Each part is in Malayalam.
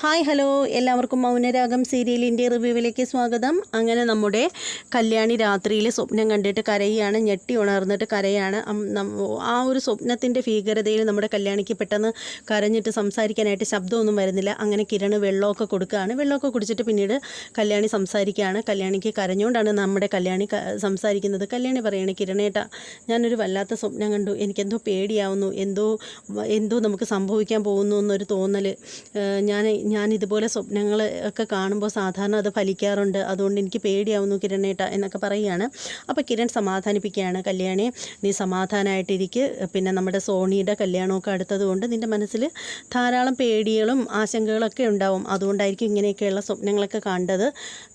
Hi hello. എല്ലാവർക്കും മൗനരാഗം സീരിയലിന്റെ റിവ്യൂവിലേക്ക് സ്വാഗതം. അങ്ങനെ നമ്മുടെ കല്യാണി രാത്രിയിൽ സ്വപ്നം കണ്ടിട്ട് കരയാണ് ഞെട്ടി ഉണർന്നിട്ട് കരയാണ്. ആ ഒരു സ്വപ്നത്തിന്റെ ഭീകരതയിൽ നമ്മുടെ കല്യാണിക്ക് പെട്ടെന്ന് കരഞ്ഞിട്ട് സംസാരിക്കാനായിട്ട് ശബ്ദമൊന്നും വരുന്നില്ല. അങ്ങനെ കിരണ് വെള്ളമൊക്കെ കൊടുക്കുകയാണ്. വെള്ളമൊക്കെ കുടിച്ചിട്ട് പിന്നീട് കല്യാണി സംസാരിക്കുകയാണ്. കല്യാണിക്ക് കരഞ്ഞുകൊണ്ടാണ് നമ്മുടെ കല്യാണി സംസാരിക്കുന്നത്. കല്യാണി പറയുകയാണ് കിരണേട്ട ഞാനൊരു വല്ലാത്ത സ്വപ്നം കണ്ടു. എനിക്കെന്തോ പേടിയാവുന്നു. എന്തോ എന്തോ നമുക്ക് സംഭവിക്കാൻ പോകുന്നു എന്നൊരു തോന്നൽ ഞാൻ ഞാൻ ഇതുപോലെ സ്വപ്നങ്ങൾ ഒക്കെ കാണുമ്പോൾ സാധാരണ അത് ഫലിക്കാറുണ്ട്. അതുകൊണ്ട് എനിക്ക് പേടിയാവുന്നു കിരണേട്ട എന്നൊക്കെ പറയുകയാണ്. അപ്പോൾ കിരൺ സമാധാനിപ്പിക്കുകയാണ് കല്യാണി നീ സമാധാനമായിട്ടിരിക്ക് പിന്നെ നമ്മുടെ സോണിയുടെ കല്യാണമൊക്കെ അടുത്തതുകൊണ്ട് നിന്റെ മനസ്സിൽ ധാരാളം പേടികളും ആശങ്കകളൊക്കെ ഉണ്ടാവും. അതുകൊണ്ടായിരിക്കും ഇങ്ങനെയൊക്കെയുള്ള സ്വപ്നങ്ങളൊക്കെ കണ്ടത്.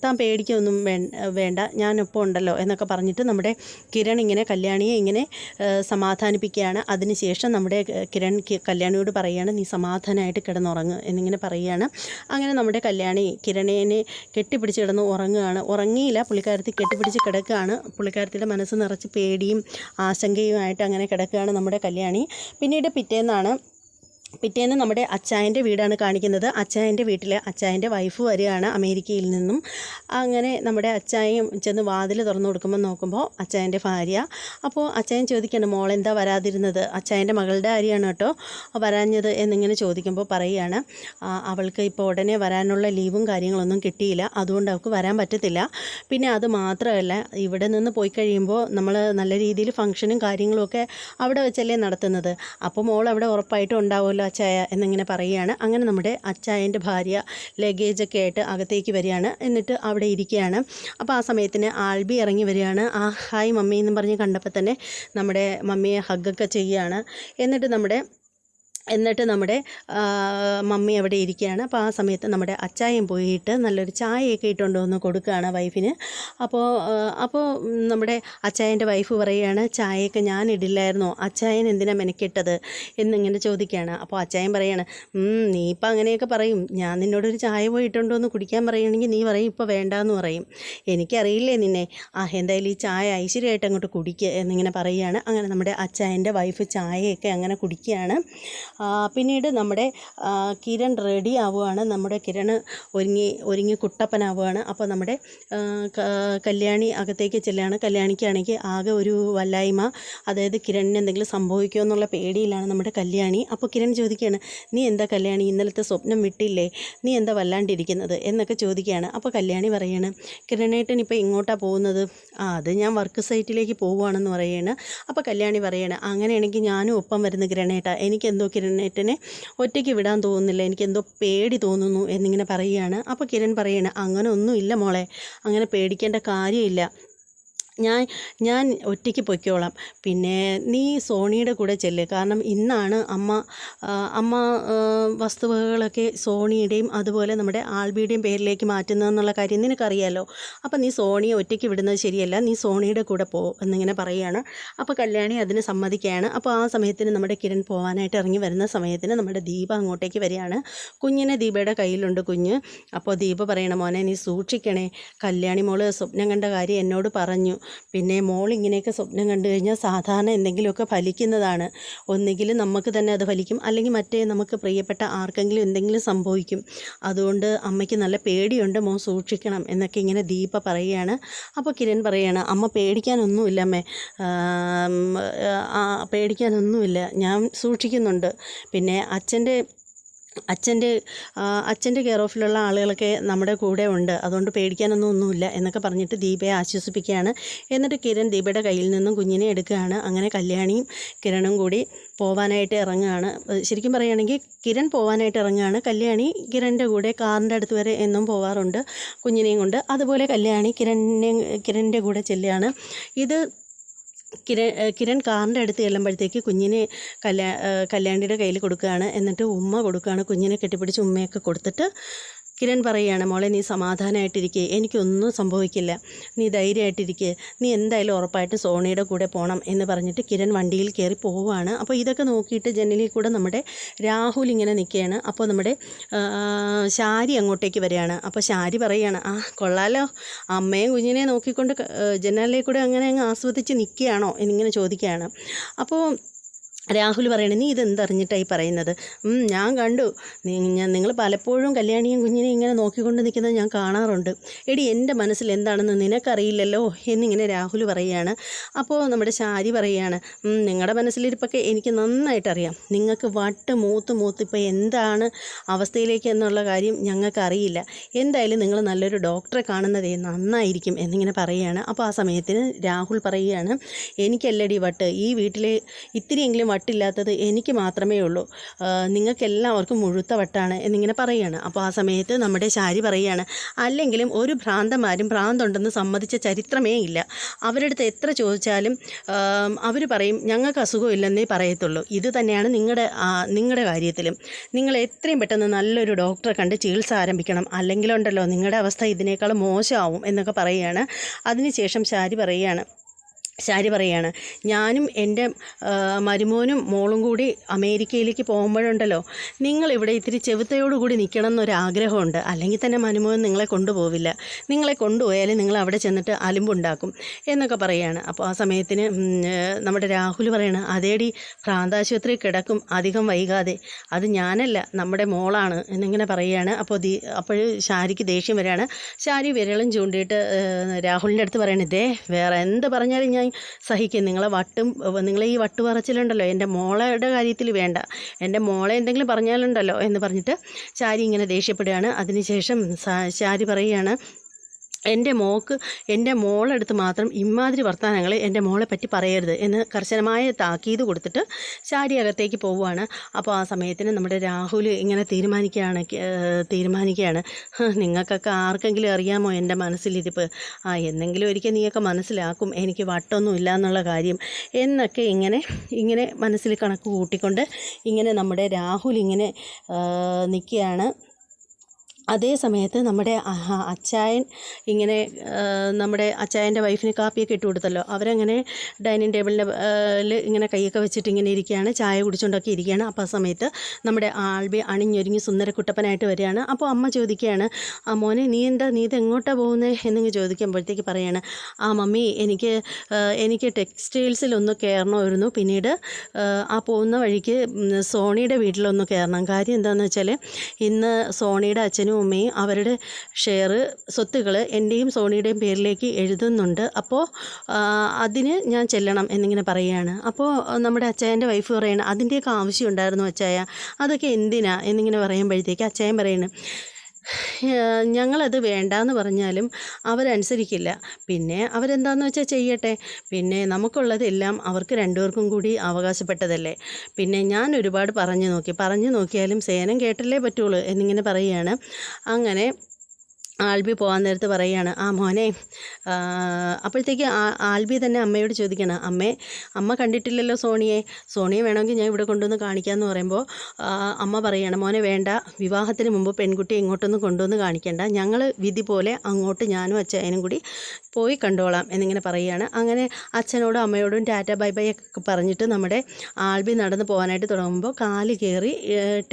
താൻ പേടിക്കൊന്നും വേണ്ട. ഞാനിപ്പോൾ ഉണ്ടല്ലോ എന്നൊക്കെ പറഞ്ഞിട്ട് നമ്മുടെ കിരൺ ഇങ്ങനെ കല്യാണിയെ ഇങ്ങനെ സമാധാനിപ്പിക്കുകയാണ്. അതിനുശേഷം നമ്മുടെ കിരൺ കല്യാണിയോട് പറയുകയാണ് നീ സമാധാനമായിട്ട് കിടന്നുറങ്ങ് എന്നിങ്ങനെ പറയുകയാണ്. അങ്ങനെ നമ്മുടെ കല്യാണി കിരണേനെ കെട്ടിപ്പിടിച്ച് കിടന്ന് ഉറങ്ങുകയാണ്. ഉറങ്ങിയില്ല പുള്ളിക്കാരത്തി കെട്ടിപ്പിടിച്ച് കിടക്കുകയാണ്. പുള്ളിക്കാരത്തിയുടെ മനസ്സ് നിറച്ച് പേടിയും ആശങ്കയുമായിട്ട് അങ്ങനെ കിടക്കുകയാണ് നമ്മുടെ കല്യാണി. പിന്നീട് പിറ്റേന്നാണ് പിറ്റേന്ന് നമ്മുടെ അച്ചായന്റെ വീടാണ് കാണിക്കുന്നത്. അച്ചായന്റെ വീട്ടിൽ അച്ചായന്റെ വൈഫ് വരികയാണ് അമേരിക്കയിൽ നിന്നും. അങ്ങനെ നമ്മുടെ അച്ചായം ചെന്ന് വാതിൽ തുറന്നു കൊടുക്കുമ്പോൾ നോക്കുമ്പോൾ അച്ചായന്റെ ഭാര്യ. അപ്പോൾ അച്ചായൻ ചോദിക്കുകയാണ് എന്താ വരാതിരുന്നത്? അച്ചായന്റെ മകളുടെ കാര്യമാണ് കേട്ടോ. വരാഞ്ഞത് എന്നിങ്ങനെ ചോദിക്കുമ്പോൾ പറയുകയാണ് അവൾക്ക് ഇപ്പോൾ ഉടനെ വരാനുള്ള ലീവും കാര്യങ്ങളൊന്നും കിട്ടിയില്ല. അതുകൊണ്ട് അവൾക്ക് വരാൻ പറ്റത്തില്ല. പിന്നെ അത് മാത്രമല്ല ഇവിടെ നിന്ന് പോയി കഴിയുമ്പോൾ നമ്മൾ നല്ല രീതിയിൽ ഫംഗ്ഷനും കാര്യങ്ങളും ഒക്കെ അവിടെ വെച്ചല്ലേ നടത്തുന്നത്. അപ്പോൾ മോൾ അവിടെ ഉറപ്പായിട്ടും ഉണ്ടാവുമല്ലോ. അച്ചായ എന്നിങ്ങനെ പറയുകയാണ്. അങ്ങനെ നമ്മുടെ അച്ചായന്റെ ഭാര്യ ലഗേജൊക്കെ ആയിട്ട് അകത്തേക്ക് വരികയാണ്. എന്നിട്ട് അവിടെ ഇരിക്കുകയാണ്. അപ്പോൾ ആ സമയത്തിന് ആൽബി ഇറങ്ങി വരികയാണ്. ആ ഹായ് മമ്മി എന്നും പറഞ്ഞ് കണ്ടപ്പോൾ തന്നെ നമ്മുടെ മമ്മിയെ ഹഗ്ഗൊക്കെ ചെയ്യുകയാണ്. എന്നിട്ട് നമ്മുടെ എന്നിട്ട് നമ്മുടെ മമ്മി അവിടെ ഇരിക്കുകയാണ്. അപ്പോൾ ആ സമയത്ത് നമ്മുടെ അച്ചായൻ പോയിട്ട് നല്ലൊരു ചായയൊക്കെ ഇട്ടുകൊണ്ട് വന്ന് കൊടുക്കുകയാണ് വൈഫിന്. അപ്പോൾ അപ്പോൾ നമ്മുടെ അച്ചായന്റെ വൈഫ് പറയുകയാണ് ചായയൊക്കെ ഞാൻ ഇടില്ലായിരുന്നോ? അച്ചായൻ എന്തിനാ മെനക്കിട്ടത്? എന്നിങ്ങനെ ചോദിക്കുകയാണ്. അപ്പോൾ അച്ചായൻ പറയാണ് നീ ഇപ്പം അങ്ങനെയൊക്കെ പറയും. ഞാൻ നിന്നോടൊരു ചായ പോയി ഇട്ടുകൊണ്ട് വന്ന് കുടിക്കാൻ പറയുകയാണെങ്കിൽ നീ പറയും ഇപ്പോൾ വേണ്ടാന്ന് പറയും. എനിക്കറിയില്ലേ നിന്നെ. ആ എന്തായാലും ഈ ചായ ഐശ്വര്യമായിട്ട് അങ്ങോട്ട് കുടിക്കുക എന്നിങ്ങനെ പറയുകയാണ്. അങ്ങനെ നമ്മുടെ അച്ചായന്റെ വൈഫ് ചായയൊക്കെ അങ്ങനെ കുടിക്കുകയാണ്. പിന്നീട് നമ്മുടെ കിരൺ റെഡി ആവുകയാണ് നമ്മുടെ കിരൺ ഒരുങ്ങി ഒരുങ്ങി കുട്ടപ്പനാവുകയാണ് അപ്പോൾ നമ്മുടെ കല്യാണി അകത്തേക്ക് ചെല്ലുകയാണ് കല്യാണിക്കാണെങ്കിൽ ആകെ ഒരു വല്ലായ്മ. അതായത് കിരണിന് എന്തെങ്കിലും സംഭവിക്കുമോ എന്നുള്ള പേടിയിലാണ് നമ്മുടെ കല്യാണി. അപ്പോൾ കിരൺ ചോദിക്കുകയാണ് നീ എന്താ കല്യാണി? ഇന്നലത്തെ സ്വപ്നം വിട്ടില്ലേ? നീ എന്താ വല്ലാണ്ടിരിക്കുന്നത്? എന്നൊക്കെ ചോദിക്കുകയാണ്. അപ്പോൾ കല്യാണി പറയാണ് കിരണേട്ടൻ ഇപ്പോൾ ഇങ്ങോട്ടാണ് പോകുന്നത്? ആ അത് ഞാൻ വർക്ക് സൈറ്റിലേക്ക് പോവുകയാണെന്ന് പറയുകയാണ് അപ്പോൾ കല്യാണി പറയാണ് അങ്ങനെയാണെങ്കിൽ ഞാനും ഒപ്പം വരുന്ന കിരണേട്ട. എനിക്കെന്തോ കിരണേട്ടനെ ഒറ്റയ്ക്ക് വിടാൻ തോന്നുന്നില്ല. എനിക്കെന്തോ പേടി തോന്നുന്നു എന്നിങ്ങനെ പറയുകയാണ്. അപ്പോൾ കിരൺ പറയാണ് അങ്ങനെ ഒന്നുമില്ല മോളെ അങ്ങനെ പേടിക്കേണ്ട കാര്യമില്ല. ഞാൻ ഞാൻ ഒറ്റയ്ക്ക് പൊയ്ക്കോളാം. പിന്നെ നീ സോണിയുടെ കൂടെ ചെല്ല്. കാരണം ഇന്നാണ് അമ്മ അമ്മ വസ്തുവകകളൊക്കെ സോണിയുടെയും അതുപോലെ നമ്മുടെ ആൽബിയുടെയും പേരിലേക്ക് മാറ്റുന്നതെന്നുള്ള കാര്യം നിനക്കറിയാലോ? അപ്പം നീ സോണിയെ ഒറ്റയ്ക്ക് വിടുന്നത് ശരിയല്ല. നീ സോണിയുടെ കൂടെ പോ എന്നിങ്ങനെ പറയുകയാണ് അപ്പോൾ കല്യാണി അതിന് സമ്മതിക്കുകയാണ്. അപ്പോൾ ആ സമയത്തിന് നമ്മുടെ കിരൺ പോകാനായിട്ട് ഇറങ്ങി വരുന്ന സമയത്തിന് നമ്മുടെ ദീപ അങ്ങോട്ടേക്ക് വരികയാണ്. കുഞ്ഞിനെ ദീപയുടെ കയ്യിലുണ്ട് കുഞ്ഞ്. അപ്പോൾ ദീപ പറയണ മോനെ നീ സൂക്ഷിക്കണേ. കല്യാണി മോൾ സ്വപ്നം കണ്ട കാര്യം എന്നോട് പറഞ്ഞു. പിന്നെ മോൾ ഇങ്ങനെയൊക്കെ സ്വപ്നം കണ്ടു കഴിഞ്ഞാൽ സാധാരണ എന്തെങ്കിലുമൊക്കെ ഫലിക്കുന്നതാണ്. ഒന്നുകിൽ നമുക്ക് തന്നെ അത് ഫലിക്കും അല്ലെങ്കിൽ മറ്റേ നമുക്ക് പ്രിയപ്പെട്ട ആർക്കെങ്കിലും എന്തെങ്കിലും സംഭവിക്കും. അതുകൊണ്ട് അമ്മയ്ക്ക് നല്ല പേടിയുണ്ട് മോൻ സൂക്ഷിക്കണം എന്നൊക്കെ ഇങ്ങനെ ദീപ പറയുകയാണ്. അപ്പോൾ കിരൺ പറയുകയാണ് അമ്മ പേടിക്കാനൊന്നുമില്ല അമ്മേ. പേടിക്കാനൊന്നുമില്ല. ഞാൻ സൂക്ഷിക്കുന്നുണ്ട്. പിന്നെ അച്ഛന്റെ അച്ഛന്റെ അച്ഛന്റെ കെയർ ഓഫിലുള്ള ആളുകളൊക്കെ നമ്മുടെ കൂടെ ഉണ്ട്. അതുകൊണ്ട് പേടിക്കാനൊന്നും ഒന്നുമില്ല എന്നൊക്കെ പറഞ്ഞിട്ട് ദീപയെ ആശ്വസിപ്പിക്കുകയാണ്. എന്നിട്ട് കിരൺ ദീപയുടെ കയ്യിൽ നിന്നും കുഞ്ഞിനെ എടുക്കുകയാണ്. അങ്ങനെ കല്യാണിയും കിരണും കൂടി പോവാനായിട്ട് ഇറങ്ങുകയാണ്. ശരിക്കും പറയുകയാണെങ്കിൽ കിരൺ പോവാനായിട്ട് ഇറങ്ങുകയാണ്. കല്യാണി കിരണിന്റെ കൂടെ കാറിന്റെ അടുത്ത് വരെ എന്നും പോവാറുണ്ട് കുഞ്ഞിനെയും കൊണ്ട്. അതുപോലെ കല്യാണി കിരണിനെ കിരണിന്റെ കൂടെ ചെല്ലുകയാണ്. ഇത് കിരൺ കിരൺ കാറിന്റെ അടുത്ത് ചെല്ലുമ്പോഴത്തേക്ക് കുഞ്ഞിനെ കല്യാ കല്യാണിയുടെ കയ്യിൽ കൊടുക്കുകയാണ്. എന്നിട്ട് ഉമ്മ കൊടുക്കുകയാണ്. കുഞ്ഞിനെ കെട്ടിപ്പിടിച്ച് ഉമ്മയൊക്കെ കൊടുത്തിട്ട് കിരൺ പറയുകയാണ് മോളെ നീ സമാധാനമായിട്ടിരിക്കുക എനിക്കൊന്നും സംഭവിക്കില്ല. നീ ധൈര്യമായിട്ടിരിക്കുക നീ എന്തായാലും ഉറപ്പായിട്ട് സോണിയുടെ കൂടെ പോകണം എന്ന് പറഞ്ഞിട്ട് കിരൺ വണ്ടിയിൽ കയറി പോവുകയാണ്. അപ്പോൾ ഇതൊക്കെ നോക്കിയിട്ട് ജനലിൽ കൂടെ നമ്മുടെ രാഹുൽ ഇങ്ങനെ നിൽക്കുകയാണ്. അപ്പോൾ നമ്മുടെ ശാരി അങ്ങോട്ടേക്ക് വരികയാണ്. അപ്പോൾ ശാരി പറയുകയാണ് ആ കൊള്ളാലോ. അമ്മയും കുഞ്ഞിനെ നോക്കിക്കൊണ്ട് ജനലിൽ കൂടെ അങ്ങനെ അങ്ങ് ആസ്വദിച്ച് നിൽക്കുകയാണോ? എന്നിങ്ങനെ ചോദിക്കുകയാണ്. അപ്പോൾ രാഹുൽ പറയണേ നീ ഇതെന്തറിഞ്ഞിട്ടായി പറയുന്നത്? ഞാൻ കണ്ടു. നിങ്ങൾ പലപ്പോഴും കല്യാണിയും കുഞ്ഞിനെയും ഇങ്ങനെ നോക്കിക്കൊണ്ട് നിൽക്കുന്നത് ഞാൻ കാണാറുണ്ട്. എടി എന്റെ മനസ്സിൽ എന്താണെന്ന് നിനക്കറിയില്ലല്ലോ എന്നിങ്ങനെ രാഹുൽ പറയുകയാണ്. അപ്പോൾ നമ്മുടെ ശാരി പറയുകയാണ് നിങ്ങളുടെ മനസ്സിലിരിപ്പൊക്കെ എനിക്ക് നന്നായിട്ടറിയാം. നിങ്ങൾക്ക് വട്ട് മൂത്ത് മൂത്ത് ഇപ്പോൾ എന്താണ് അവസ്ഥയിലേക്ക് എന്നുള്ള കാര്യം ഞങ്ങൾക്ക് അറിയില്ല എന്തായാലും നിങ്ങൾ നല്ലൊരു ഡോക്ടറെ കാണുന്നതേ നന്നായിരിക്കും എന്നിങ്ങനെ പറയുകയാണ്. അപ്പോൾ ആ സമയത്തിന് രാഹുൽ പറയുകയാണ് എനിക്കല്ലടി വട്ട് ഈ വീട്ടിലെ ഇത്തിരിയെങ്കിലും വട്ടില്ലാത്തത് എനിക്ക് മാത്രമേ ഉള്ളൂ. നിങ്ങൾക്ക് എല്ലാവർക്കും മുഴുത്ത വട്ടാണ് എന്നിങ്ങനെ പറയുകയാണ് അപ്പോൾ ആ സമയത്ത് നമ്മുടെ ശാരി പറയുകയാണ് അല്ലെങ്കിലും ഒരു ഭ്രാന്തന്മാരും ഭ്രാന്തുണ്ടെന്ന് സമ്മതിച്ച ചരിത്രമേ ഇല്ല. അവരുടെ അടുത്ത് എത്ര ചോദിച്ചാലും അവർ പറയും ഞങ്ങൾക്ക് അസുഖമില്ലെന്നേ പറയത്തുള്ളൂ. ഇത് തന്നെയാണ് നിങ്ങളുടെ നിങ്ങളുടെ കാര്യത്തിലും. നിങ്ങൾ എത്രയും പെട്ടെന്ന് നല്ലൊരു ഡോക്ടറെ കണ്ട് ചികിത്സ ആരംഭിക്കണം. അല്ലെങ്കിലുണ്ടല്ലോ നിങ്ങളുടെ അവസ്ഥ ഇതിനേക്കാൾ മോശമാവും എന്നൊക്കെ പറയുകയാണ് അതിനുശേഷം ശാരി പറയുകയാണ് ശാരി പറയാണ് ഞാനും എന്റെ മരുമോനും മോളും കൂടി അമേരിക്കയിലേക്ക് പോകുമ്പോഴുണ്ടല്ലോ നിങ്ങളിവിടെ ഇത്തിരി ചെവുത്തയോടുകൂടി നിൽക്കണം എന്നൊരാഗ്രഹമുണ്ട് അല്ലെങ്കിൽ തന്നെ മരുമോൻ നിങ്ങളെ കൊണ്ടുപോവില്ല. നിങ്ങളെ കൊണ്ടുപോയാലും നിങ്ങൾ അവിടെ ചെന്നിട്ട് അലിമ്പുണ്ടാക്കും എന്നൊക്കെ പറയുകയാണ് അപ്പോൾ ആ സമയത്തിന് നമ്മുടെ രാഹുൽ പറയണ അതേടി ഭ്രാന്താശുപത്രി കിടക്കും അധികം വൈകാതെ. അത് ഞാനല്ല നമ്മുടെ മോളാണ് എന്നിങ്ങനെ പറയുകയാണ് അപ്പോൾ ദീ അപ്പോൾ ശാരിക്ക് ദേഷ്യം വരികയാണ് ശാരി വിരളും ചൂണ്ടിയിട്ട് രാഹുലിന്റെ അടുത്ത് പറയണേ ദേ വേറെ എന്ത് പറഞ്ഞാലും ഞാൻ സഹിക്കും. നിങ്ങളെ വട്ടും നിങ്ങളെ ഈ വട്ട് പറച്ചിലുണ്ടല്ലോ എന്റെ മോളയുടെ കാര്യത്തിൽ വേണ്ട. എന്റെ മോളെ എന്തെങ്കിലും പറഞ്ഞാലുണ്ടല്ലോ എന്ന് പറഞ്ഞിട്ട് ചാരി ഇങ്ങനെ ദേഷ്യപ്പെടുകയാണ്. അതിനുശേഷം ചാരി പറയുകയാണ് എന്റെ മോക്ക് എന്റെ മോളെടുത്ത് മാത്രം ഇമാതിരി വർത്തമാനങ്ങൾ എന്റെ മോളെ പറ്റി പറയരുത് എന്ന് കർശനമായ താക്കീത് കൊടുത്തിട്ട് ശാരി അകത്തേക്ക് പോവുകയാണ് അപ്പോൾ ആ സമയത്തിന് നമ്മുടെ രാഹുൽ ഇങ്ങനെ തീരുമാനിക്കുകയാണ് തീരുമാനിക്കുകയാണ്. നിങ്ങൾക്കൊക്കെ ആർക്കെങ്കിലും അറിയാമോ എന്റെ മനസ്സിലിരിപ്പ്? ആ എന്നെങ്കിലും ഒരിക്കൽ നീയൊക്കെ മനസ്സിലാക്കും എനിക്ക് വട്ടൊന്നും ഇല്ല എന്നുള്ള കാര്യം. എന്നൊക്കെ ഇങ്ങനെ ഇങ്ങനെ മനസ്സിൽ കണക്ക് കൂട്ടിക്കൊണ്ട് ഇങ്ങനെ നമ്മുടെ രാഹുൽ ഇങ്ങനെ നിൽക്കുകയാണ്. അതേ സമയത്ത് നമ്മുടെ അച്ചായൻ ഇങ്ങനെ നമ്മുടെ അച്ചായന്റെ വൈഫിന് കാപ്പിയൊക്കെ ഇട്ട് കൊടുത്തല്ലോ. അവരങ്ങനെ ഡൈനിങ് ടേബിളിന്റെ ഇങ്ങനെ കൈയൊക്കെ വെച്ചിട്ട് ഇങ്ങനെ ഇരിക്കുകയാണ്. ചായ കുടിച്ചുകൊണ്ടൊക്കെ ഇരിക്കുകയാണ്. അപ്പോൾ ആ സമയത്ത് നമ്മുടെ ആൾബി അണിഞ്ഞൊരുങ്ങി സുന്ദരക്കുട്ടപ്പനായിട്ട് വരികയാണ്. അപ്പോൾ അമ്മ ചോദിക്കുകയാണ് ആ മോനെ നീ എന്താ നീ ഇത് എങ്ങോട്ടാണ് പോകുന്നത് എന്നിങ്ങ് ചോദിക്കുമ്പോഴത്തേക്ക് പറയാണ് ആ മമ്മി എനിക്ക് എനിക്ക് ടെക്സ്റ്റൈൽസിലൊന്ന് കയറണമായിരുന്നു. പിന്നീട് ആ, പോകുന്ന വഴിക്ക് സോണിയുടെ വീട്ടിലൊന്ന് കയറണം. കാര്യം എന്താണെന്ന് വെച്ചാൽ ഇന്ന് സോണിയുടെ അച്ഛനും അമ്മയും അവരുടെ ഷെയർ സ്വത്തുകൾ എന്റെയും സോണിയുടെയും പേരിലേക്ക് എഴുതുന്നുണ്ട്. അപ്പോൾ അതിന് ഞാൻ ചെല്ലണം എന്നിങ്ങനെ പറയുകയാണ്. അപ്പോൾ നമ്മുടെ അച്ചായന്റെ വൈഫ് പറയണം അതിന്റെയൊക്കെ ആവശ്യം ഉണ്ടായിരുന്നു അച്ചായ. അതൊക്കെ എന്തിനാ? എന്നിങ്ങനെ പറയുമ്പോഴത്തേക്ക് അച്ചായൻ പറയുന്നത് ഞങ്ങളത് വേണ്ടാന്ന് പറഞ്ഞാലും അവരനുസരിക്കില്ല. പിന്നെ അവരെന്താന്ന് വെച്ചാൽ ചെയ്യട്ടെ? പിന്നെ നമുക്കുള്ളതെല്ലാം അവർക്ക് രണ്ടുപേർക്കും കൂടി അവകാശപ്പെട്ടതല്ലേ? പിന്നെ ഞാൻ ഒരുപാട് പറഞ്ഞു നോക്കി. പറഞ്ഞു നോക്കിയാലും സേനം കേട്ടല്ലേ പറ്റുള്ളൂ എന്നിങ്ങനെ പറയുകയാണ് അങ്ങനെ ആൽബി പോകാൻ നേരത്ത് പറയുകയാണ് ആ മോനെ അപ്പോഴത്തേക്ക് ആൽബി തന്നെ അമ്മയോട് ചോദിക്കണം അമ്മേ അമ്മ കണ്ടിട്ടില്ലല്ലോ സോണിയെ സോണിയെ വേണമെങ്കിൽ ഞാൻ ഇവിടെ കൊണ്ടുവന്ന് കാണിക്കാമെന്ന് പറയുമ്പോൾ അമ്മ പറയുകയാണ് മോനെ വേണ്ട വിവാഹത്തിന് മുമ്പ് പെൺകുട്ടിയെ ഇങ്ങോട്ടൊന്നും കൊണ്ടുവന്ന് കാണിക്കേണ്ട ഞങ്ങൾ വിധി പോലെ അങ്ങോട്ട് ഞാനും അച്ഛനും കൂടി പോയി കണ്ടോളാം എന്നിങ്ങനെ പറയുകയാണ്. അങ്ങനെ അച്ഛനോടും അമ്മയോടും ടാറ്റ ബൈ ബൈ ഒക്കെ പറഞ്ഞിട്ട് നമ്മുടെ ആൽബി നടന്ന് പോകാനായിട്ട് തുടങ്ങുമ്പോൾ കാൽ കയറി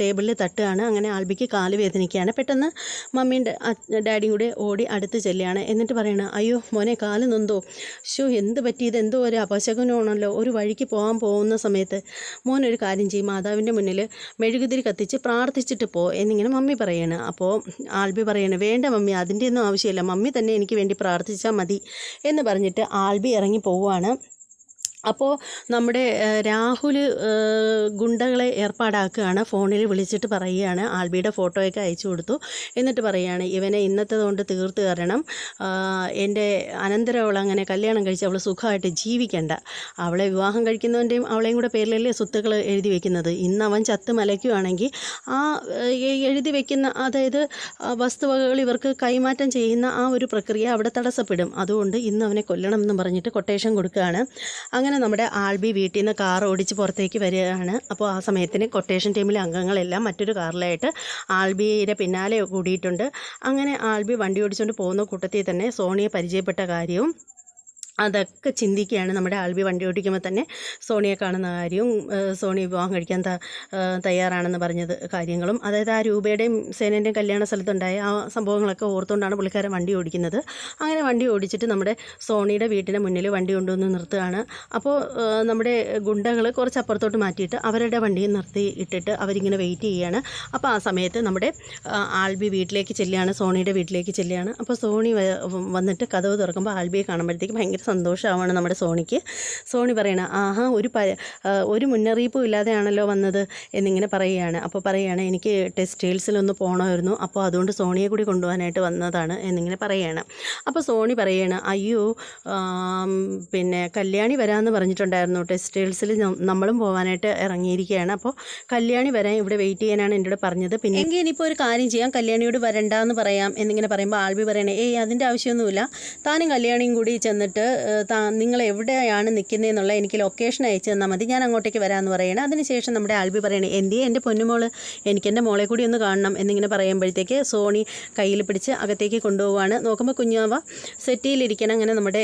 ടേബിളിൽ തട്ടുകയാണ്. അങ്ങനെ ആൽബിക്ക് കാൽ വേദനിക്കുകയാണ്. പെട്ടെന്ന് മമ്മീന്റെ ഡ- അ- ഡാഡിയും കൂടെ ഓടി അടുത്ത് ചെല്ലുകയാണ്. എന്നിട്ട് പറയണ അയ്യോ മോനെ കാൽ നൊന്തോ? ഷോ എന്ത് പറ്റി ഇത് എന്തോ ഒരു അപശകുനമാണല്ലോ. ഒരു വഴിക്ക് പോകാൻ പോകുന്ന സമയത്ത് മോൻ ഒരു കാര്യം ചെയ്യും. മാതാവിന്റെ മുന്നിൽ മെഴുകുതിരി കത്തിച്ച് പ്രാർത്ഥിച്ചിട്ട് പോ എന്നിങ്ങനെ മമ്മി പറയാണ്. അപ്പോൾ ആൽബി പറയാണ് വേണ്ട മമ്മി അതിന്റെ ഒന്നും ആവശ്യമില്ല. മമ്മി തന്നെ എനിക്ക് വേണ്ടി പ്രാർത്ഥിച്ചാൽ മതി എന്ന് പറഞ്ഞിട്ട് ആൽബി ഇറങ്ങി പോവുകയാണ്. അപ്പോൾ നമ്മുടെ രാഹുൽ ഗുണ്ടകളെ ഏർപ്പാടാക്കുകയാണ്. ഫോണിൽ വിളിച്ചിട്ട് പറയുകയാണ്. ആൽബിയുടെ ഫോട്ടോയൊക്കെ അയച്ചു കൊടുത്തു. എന്നിട്ട് പറയുകയാണ് ഇവനെ ഇന്നത്തത് കൊണ്ട് തീർത്ത് തരണം. എന്റെ അനന്തരം അവൾ അങ്ങനെ കല്യാണം കഴിച്ച് അവൾ സുഖമായിട്ട് ജീവിക്കണ്ട. അവളെ വിവാഹം കഴിക്കുന്നവന്റെയും അവളെയും കൂടെ പേരിലല്ലേ സ്വത്തുക്കൾ എഴുതി വെക്കുന്നത്. ഇന്ന് അവൻ ചത്ത് മലയ്ക്കുകയാണെങ്കിൽ ആ എഴുതി വെക്കുന്ന അതായത് വസ്തുവകകൾ ഇവർക്ക് കൈമാറ്റം ചെയ്യുന്ന ആ ഒരു പ്രക്രിയ അവിടെ തടസ്സപ്പെടും. അതുകൊണ്ട് ഇന്ന് അവനെ കൊല്ലണം എന്ന് പറഞ്ഞിട്ട് കൊട്ടേഷൻ കൊടുക്കുകയാണ്. അങ്ങനെ നമ്മുടെ ആൽബി വീട്ടിൽ നിന്ന് കാർ ഓടിച്ച് പുറത്തേക്ക് വരികയാണ്. അപ്പോൾ ആ സമയത്തിന് കൊട്ടേഷൻ ടീമിലെ അംഗങ്ങളെല്ലാം മറ്റൊരു കാറിലായിട്ട് ആൽബിയുടെ പിന്നാലെ കൂടിയിട്ടുണ്ട്. അങ്ങനെ ആൽബി വണ്ടി ഓടിച്ചുകൊണ്ട് പോകുന്ന കൂട്ടത്തിൽ തന്നെ സോണിയെ പരിചയപ്പെട്ട കാര്യവും അതൊക്കെ ചിന്തിക്കുകയാണ് നമ്മുടെ ആൽബി വണ്ടി ഓടിക്കുമ്പോൾ തന്നെ സോണിയെ കാണുന്ന കാര്യവും സോണി വിവാഹം കഴിക്കാൻ തയ്യാറാണെന്ന് പറഞ്ഞത് കാര്യങ്ങളും. അതായത് ആ രൂപയുടെയും സേനന്റെയും കല്യാണ സ്ഥലത്തുണ്ടായ ആ സംഭവങ്ങളൊക്കെ ഓർത്തുകൊണ്ടാണ് പുള്ളിക്കാരൻ വണ്ടി ഓടിക്കുന്നത്. അങ്ങനെ വണ്ടി ഓടിച്ചിട്ട് നമ്മുടെ സോണിയുടെ വീട്ടിന്റെ മുന്നിൽ വണ്ടി കൊണ്ടുവന്ന് നിർത്തുകയാണ്. അപ്പോൾ നമ്മുടെ ഗുണ്ടകൾ കുറച്ച് അപ്പുറത്തോട്ട് മാറ്റിയിട്ട് അവരുടെ വണ്ടി നിർത്തി ഇട്ടിട്ട് അവരിങ്ങനെ വെയിറ്റ് ചെയ്യുകയാണ്. അപ്പോൾ ആ സമയത്ത് നമ്മുടെ ആൽബി വീട്ടിലേക്ക് ചെല്ലുകയാണ് സോണിയുടെ വീട്ടിലേക്ക് ചെല്ലുകയാണ്. അപ്പോൾ സോണി വന്നിട്ട് കഥവ് തുറക്കുമ്പോൾ ആൽബിയെ കാണുമ്പോഴത്തേക്ക് ഭയങ്കര സന്തോഷമാവാണ് നമ്മുടെ സോണിക്ക്. സോണി പറയണ ആഹാ ഒരു ഒരു മുന്നറിയിപ്പും ഇല്ലാതെയാണല്ലോ വന്നത് എന്നിങ്ങനെ പറയുകയാണ്. അപ്പോൾ പറയുകയാണ് എനിക്ക് ടെക്സ്റ്റൈൽസിലൊന്ന് പോകണമായിരുന്നു അപ്പോൾ അതുകൊണ്ട് സോണിയെ കൂടി കൊണ്ടുപോകാനായിട്ട് വന്നതാണ് എന്നിങ്ങനെ പറയുകയാണ്. അപ്പോൾ സോണി പറയുകയാണ് അയ്യോ പിന്നെ കല്യാണി വരാമെന്ന് പറഞ്ഞിട്ടുണ്ടായിരുന്നു. ടെക്സ്റ്റൈൽസിൽ നമ്മളും പോകാനായിട്ട് ഇറങ്ങിയിരിക്കുകയാണ്. അപ്പോൾ കല്യാണി വരാൻ ഇവിടെ വെയിറ്റ് ചെയ്യാനാണ് കൂടെ പറഞ്ഞത്. പിന്നെ എങ്കിൽ ഇനിയിപ്പോൾ ഒരു കാര്യം ചെയ്യാം. കല്യാണിയോട് വരണ്ടാന്ന് പറയാം എന്നിങ്ങനെ പറയുമ്പോൾ ആൽബി പറയണേ ഏയ് അതിന്റെ ആവശ്യമൊന്നുമില്ല. താനും കല്യാണിയും കൂടി ചെന്നിട്ട് നിങ്ങൾ എവിടെയാണ് നിൽക്കുന്നതെന്നുള്ള എനിക്ക് ലൊക്കേഷൻ അയച്ചു തന്നാൽ മതി. ഞാൻ അങ്ങോട്ടേക്ക് വരാമെന്ന് പറയണം. അതിനുശേഷം നമ്മുടെ ആൽബി പറയണേ എന്റെ എന്റെ പൊന്നുമോൾ എനിക്ക് എന്റെ മോളെ കൂടി ഒന്ന് കാണണം എന്നിങ്ങനെ പറയുമ്പോഴത്തേക്ക് സോണി കയ്യിൽ പിടിച്ച് അകത്തേക്ക് കൊണ്ടുപോവാണ്. നോക്കുമ്പോൾ കുഞ്ഞാവ സെറ്റിയിലിരിക്കണം. അങ്ങനെ നമ്മുടെ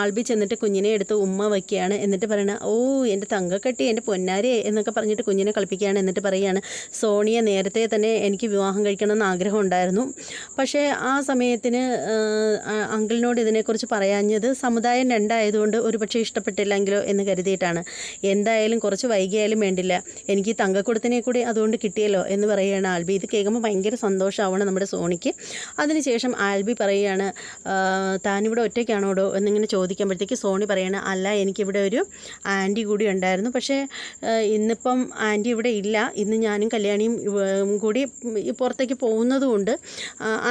ആൽബി ചെന്നിട്ട് കുഞ്ഞിനെ എടുത്ത് ഉമ്മ വയ്ക്കുകയാണ്. എന്നിട്ട് പറയണ ഓ എന്റെ തങ്കക്കെട്ടി എന്റെ പൊന്നാരെ എന്നൊക്കെ പറഞ്ഞിട്ട് കുഞ്ഞിനെ കളിപ്പിക്കുകയാണ്. എന്നിട്ട് പറയുകയാണ് സോണിയെ നേരത്തെ തന്നെ എനിക്ക് വിവാഹം കഴിക്കണമെന്ന് ആഗ്രഹം ഉണ്ടായിരുന്നു. പക്ഷേ ആ സമയത്തിന് അങ്കിളിനോട് ഇതിനെക്കുറിച്ച് പറയാഞ്ഞത് സമുദായം രണ്ടായതുകൊണ്ട് ഒരു പക്ഷേ ഇഷ്ടപ്പെട്ടില്ലെങ്കിലോ എന്ന് കരുതിയിട്ടാണ്. എന്തായാലും കുറച്ച് വൈകിയാലും വേണ്ടില്ല. എനിക്ക് തങ്കക്കുടത്തിനെ കൂടി അതുകൊണ്ട് കിട്ടിയല്ലോ എന്ന് പറയുകയാണ് ആൽബി. ഇത് കേൾക്കുമ്പോൾ ഭയങ്കര സന്തോഷമാവണം നമ്മുടെ സോണിക്ക്. അതിനുശേഷം ആൽബി പറയുകയാണ് താനിവിടെ ഒറ്റയ്ക്കാണോ ഒറ്റയ്ക്കാണോടോ എന്നിങ്ങനെ ചോദിക്കുമ്പോഴത്തേക്ക് സോണി പറയണ അല്ല എനിക്കിവിടെ ഒരു ആന്റി കൂടി ഉണ്ടായിരുന്നു. പക്ഷേ ഇന്നിപ്പം ആന്റി ഇവിടെ ഇല്ല. ഇന്ന് ഞാനും കല്യാണിയും കൂടി പുറത്തേക്ക് പോകുന്നതുകൊണ്ട്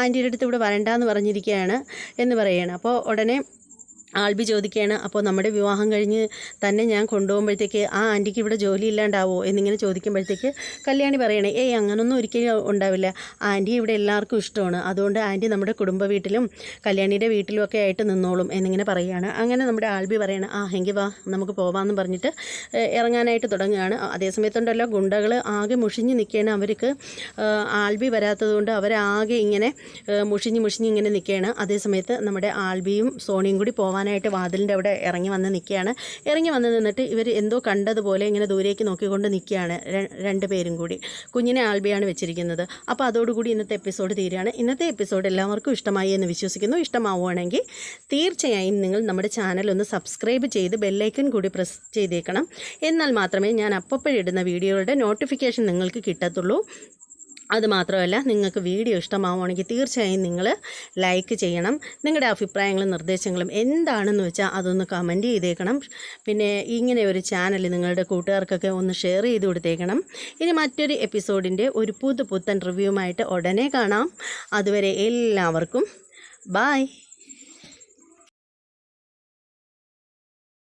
ആന്റിയുടെ അടുത്ത് ഇവിടെ വരണ്ടാന്ന് പറഞ്ഞിരിക്കുകയാണ് എന്ന് പറയുകയാണ്. അപ്പോൾ ഉടനെ ആൽബി ചോദിക്കുകയാണ് അപ്പോൾ നമ്മുടെ വിവാഹം കഴിഞ്ഞ് തന്നെ ഞാൻ കൊണ്ടുപോകുമ്പോഴത്തേക്ക് ആ ആന്റിക്ക് ഇവിടെ ജോലി ഇല്ലാണ്ടാവോ? എന്നിങ്ങനെ ചോദിക്കുമ്പോഴത്തേക്ക് കല്യാണി പറയണേ ഏയ് അങ്ങനൊന്നും ഒരിക്കലും ഉണ്ടാവില്ല. ആന്റി ഇവിടെ എല്ലാവർക്കും ഇഷ്ടമാണ്. അതുകൊണ്ട് ആന്റി നമ്മുടെ കുടുംബ വീട്ടിലും കല്യാണിയുടെ വീട്ടിലും ഒക്കെ ആയിട്ട് നിന്നോളും എന്നിങ്ങനെ പറയുകയാണ്. അങ്ങനെ നമ്മുടെ ആൽബി പറയണം ആ എങ്കിൽ വാ നമുക്ക് പോവാമെന്ന് പറഞ്ഞിട്ട് ഇറങ്ങാനായിട്ട് തുടങ്ങുകയാണ്. അതേസമയത്തുണ്ടല്ലോ ഗുണ്ടകൾ ആകെ മുഷിഞ്ഞ് നിൽക്കുകയാണ് അവർക്ക്. ആൽബി വരാത്തതുകൊണ്ട് അവരാകെ ഇങ്ങനെ മുഷിഞ്ഞ് മുഷിഞ്ഞ് ഇങ്ങനെ നിൽക്കുകയാണ് അതേസമയത്ത് നമ്മുടെ ആൽബിയും സോണിയും കൂടി പോകാനായിട്ട് വാതിലിന്റെ അവിടെ ഇറങ്ങി വന്ന് നിൽക്കുകയാണ്. ഇറങ്ങി വന്ന് നിന്നിട്ട് ഇവർ എന്തോ കണ്ടതുപോലെ ഇങ്ങനെ ദൂരേക്ക് നോക്കിക്കൊണ്ട് നിൽക്കുകയാണ് രണ്ട് പേരും കൂടി. കുഞ്ഞിനെ ആൽബിയാണ് വെച്ചിരിക്കുന്നത്. അപ്പോൾ അതോടുകൂടി ഇന്നത്തെ എപ്പിസോഡ് തീരുകയാണ്. ഇന്നത്തെ എപ്പിസോഡ് എല്ലാവർക്കും ഇഷ്ടമായി എന്ന് വിശ്വസിക്കുന്നു. ഇഷ്ടമാവുകയാണെങ്കിൽ തീർച്ചയായും നിങ്ങൾ നമ്മുടെ ചാനൽ ഒന്ന് സബ്സ്ക്രൈബ് ചെയ്ത് ബെല്ലൈക്കൺ കൂടി പ്രസ് ചെയ്തേക്കണം. എന്നാൽ മാത്രമേ ഞാൻ അപ്പപ്പോഴിടുന്ന വീഡിയോയുടെ നോട്ടിഫിക്കേഷൻ നിങ്ങൾക്ക് കിട്ടത്തുള്ളൂ. അതുമാത്രമല്ല നിങ്ങൾക്ക് വീഡിയോ ഇഷ്ടമാവുകയാണെങ്കിൽ തീർച്ചയായും നിങ്ങൾ ലൈക്ക് ചെയ്യണം. നിങ്ങളുടെ അഭിപ്രായങ്ങളും നിർദ്ദേശങ്ങളും എന്താണെന്ന് വെച്ചാൽ അതൊന്ന് കമന്റ് ചെയ്തേക്കണം. പിന്നെ ഇങ്ങനെ ഒരു ചാനൽ നിങ്ങളുടെ കൂട്ടുകാർക്കൊക്കെ ഒന്ന് ഷെയർ ചെയ്ത് കൊടുത്തേക്കണം. ഇനി മറ്റൊരു എപ്പിസോഡിന്റെ ഒരു പുതു പുത്തൻ റിവ്യൂമായിട്ട് ഉടനെ കാണാം. അതുവരെ എല്ലാവർക്കും ബായ്